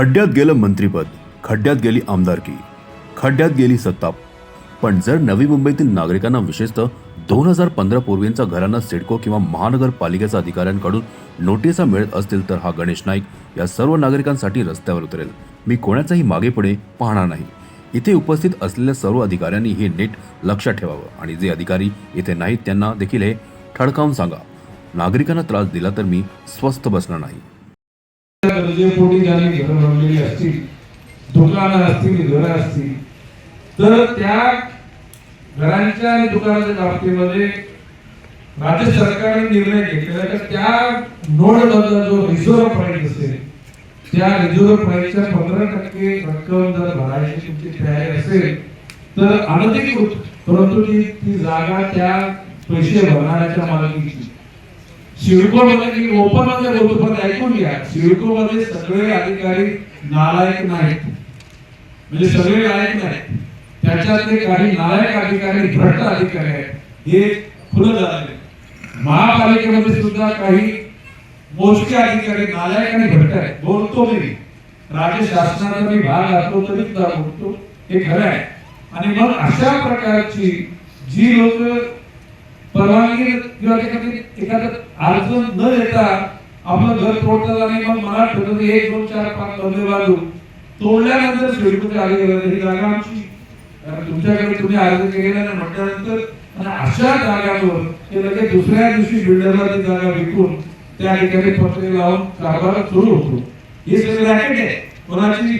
खड्ड्यात गेलं मंत्रीपद खड्ड्यात गेली आमदारकी खड्ड्यात गेली सत्ता. पण जर नवी मुंबईतील नागरिकांना विशेषतः दोन हजार पंधरा पूर्वींचा घरांना सिडको किंवा महानगरपालिकेच्या अधिकाऱ्यांकडून नोटिसा मिळत असतील तर हा गणेश नाईक या सर्व नागरिकांसाठी रस्त्यावर उतरेल. मी कोणाचाही मागेपुढे पाहणार नाही. इथे उपस्थित असलेल्या सर्व अधिकाऱ्यांनी हे नीट लक्षात ठेवावं आणि जे अधिकारी इथे नाहीत त्यांना देखील हे ठळकावून सांगा. नागरिकांना त्रास दिला तर मी स्वस्थ बसणार नाही. गरजेपोटी ज्यांनी घरं बांधलेली असतील दुकानं असतील घरं असतील तर त्या घरांच्या आणि दुकानाच्या बाबतीमध्ये राज्य सरकारने निर्णय घेतलेला तर त्या नोडमधला जो रिझर्व्ह प्राईस असेल त्या रिझर्व्ह प्राईसच्या पंधरा टक्के रक्कम जर भरायची तुमची तयारी असेल तर अनधिकृत परंतु ती ती जागा त्या पैसे भरणाऱ्याच्या मालकीची. सिडको मध्ये मी ओपनमध्ये बोलतो पण ऐकून घ्या. सिडको मध्ये सगळे अधिकारी नालायक नाहीत. म्हणजे सगळे नालायक नाहीत. त्याच्यातले काही नालायक अधिकारी भ्रष्ट अधिकारी आहेत. हे खुलं झालेले महापालिकेमध्ये सुद्धा काही मोजके अधिकारी नालायक आणि भ्रष्ट आहेत. बोलतो मी. राज्य शासनाचा मी भाग असतो तरी सुद्धा बोलतो. हे खरं आहे. आणि मग अशा प्रकारची जी लोक परवानगी किंवा एखादी एखादं अर्ज न येता आपलं घर तोडतात आणि मग मला ठरवलं एक दोन चार पाच बंदे बाजू तोडल्यानंतर सिडकोचे आले ही जागा आमची. कारण तुमच्याकडे तुम्ही अर्ज केलेला नाही म्हटल्यानंतर अशा जागांवर ते लगेच दुसऱ्या दिवशी बिल्डरला ती जागा विकून त्या ठिकाणी पत्रे लावून कारभार सुरू होतो. हे सगळं रॅकेट आहे कोणाची?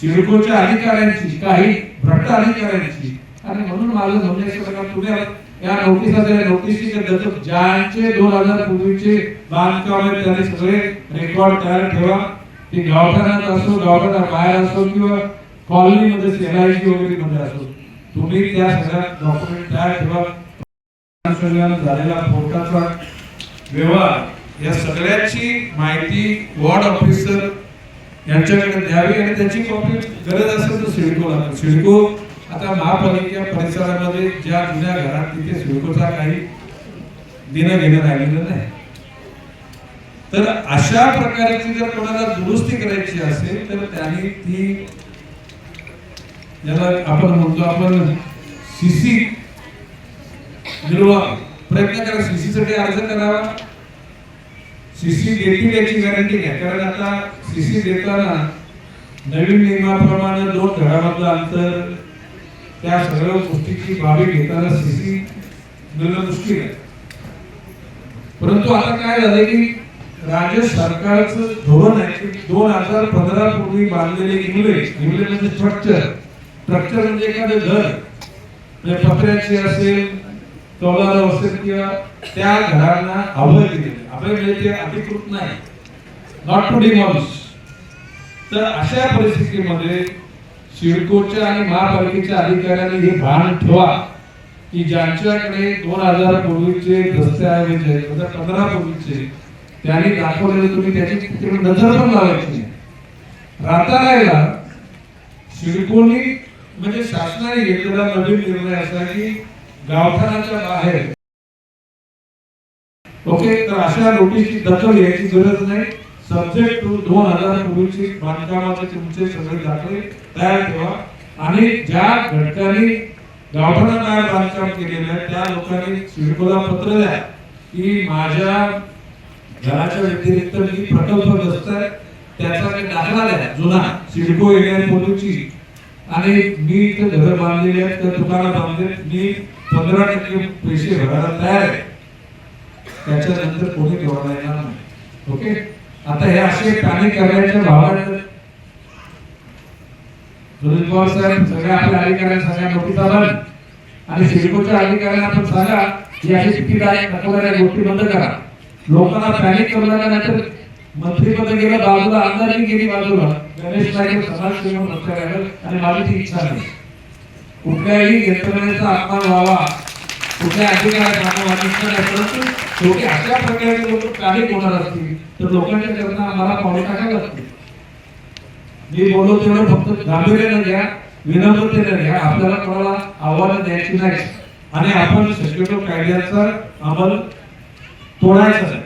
सिडकोच्या अधिकाऱ्यांची काही भ्रष्ट अधिकाऱ्यांची. आणि म्हणून माझं म्हणणं आहे पुढे या नोटिसाच्या नोटिसीचे ज्यांचे दोन हजार पूर्वीचे बांधकाम आहेत त्याने सगळे रेकॉर्ड तयार ठेवा. ते गावठाणात असो गावठाणा बाहेर असो किंवा कॉलनीमध्ये सेनाईची वगैरे मध्ये असो तुम्ही त्या सगळ्या डॉक्युमेंट तयार ठेवा. झालेला पोर्टाचा व्यवहार या सगळ्याची माहिती वॉर्ड ऑफिसर यांच्याकडे द्यावी आणि त्याची कॉपी गरज असेल तर सिडकोला सिडको आता महापालिका परिसरामध्ये ज्या जुन्या घरात तिथे सिडकोचा काही देणं घेणं राहिलेलं नाही. तर अशा प्रकारची जर कोणाला दुरुस्ती करायची असेल तर त्यांनी ती ज्याला आपण म्हणतो आपण सीसी मिळवा प्रयत्न करा. सीसीसाठी अर्ज करावा. सीसी देतील याची गॅरंटी घ्या. कारण आता सीसी देताना नवीन नियमाप्रमाणे दोन घरामधलं अंतर त्या सगळ्या गोष्टीची बाबी घेताना सीसी मिळणं मुश्किल आहे. परंतु आता काय झालंय की राज्य सरकारचं धोरण आहे की दोन हजार पंधरा पूर्वी बांधलेले इमले इमले म्हणजे स्ट्रक्चर स्ट्रक्चर म्हणजे एखादं घर. म्हणजे पत्र्याची असेल चौदाला असेल किंवा त्या घरांना अभय दिले अभय म्हणजे ते अधिकृत नाही. नॉट टू डिमॉलिश तर अशा परिस्थितीमध्ये सिडकोच्या आणि महापालिकेच्या अधिकाऱ्यांनी हे भान ठेवा की ज्यांच्याकडे दोन हजार पूर्वीचे दस्तऐवज आहेत दोन हजार पंधरा पूर्वीचे त्यांनी दाखवलेले तुम्ही त्याची तिकडे नजर पण लावायची नाही. रातारायला सिडकोनी म्हणजे शासनाने घेतलेला नवीन निर्णय असा की गावठाणाच्या बाहेर. ओके तर अशा नोटीसची दखल घ्यायची गरज नाही. सब्जेक्ट टू दोन हजार पूर्वीची बांधकामाचे तुमचे सगळे दाखले तयार ठेवा. आणि ज्या घटकांनी गावठाणा बांधकाम केलेलं आहे त्या लोकांनी सिडकोला पत्र द्या. की माझ्या घराच्या व्यतिरिक्त मी प्रकल्पग्रस्त आहे त्याचा काही दाखला द्या जुना सिडको एरिया पोलूची आणि मी इथे घर बांधलेले आहेत त्या दुकानं बांधले मी पंधरा टक्के पैसे भरायला तयार आहे. त्याच्यानंतर कोणी ठेवायला येणार नाही. ओके? आता हे असे पॅनिक करण्याच्या भावात सुनील पवार साहेब सगळ्या आपल्या अधिकाऱ्यांना सगळ्या नोटिसा आला आणि सिडकोच्या अधिकाऱ्यांना पण सांगा की अशी चुकीदायक दाखवणाऱ्या गोष्टी बंद करा. लोकांना पॅनिक करू नका नाहीतर मंत्रीपद गेलं बाजूला आमदारही गेली बाजूला. गणेश नाईक समाजसेवक नसल्या राहिलं आणि माझी ती इच्छा नाही. कुठल्याही यंत्रणेचा अपमान व्हावा. कुठल्या अधिकाऱ्याचा अपमान व्हावा नाही परंतु शेवटी अशा प्रकारे लोक पॅनिक होणार असतील तर लोकांच्या त्यांना आम्हाला पाऊल टाकायला लागतील. मी बोललो तेवढं फक्त गांभीर्यानं घ्या विनम्रतेने घ्या. आपल्याला कोणाला आव्हानं द्यायची नाही आणि आपण शक्यतो कायद्याचा अंमल तोडायचा नाही.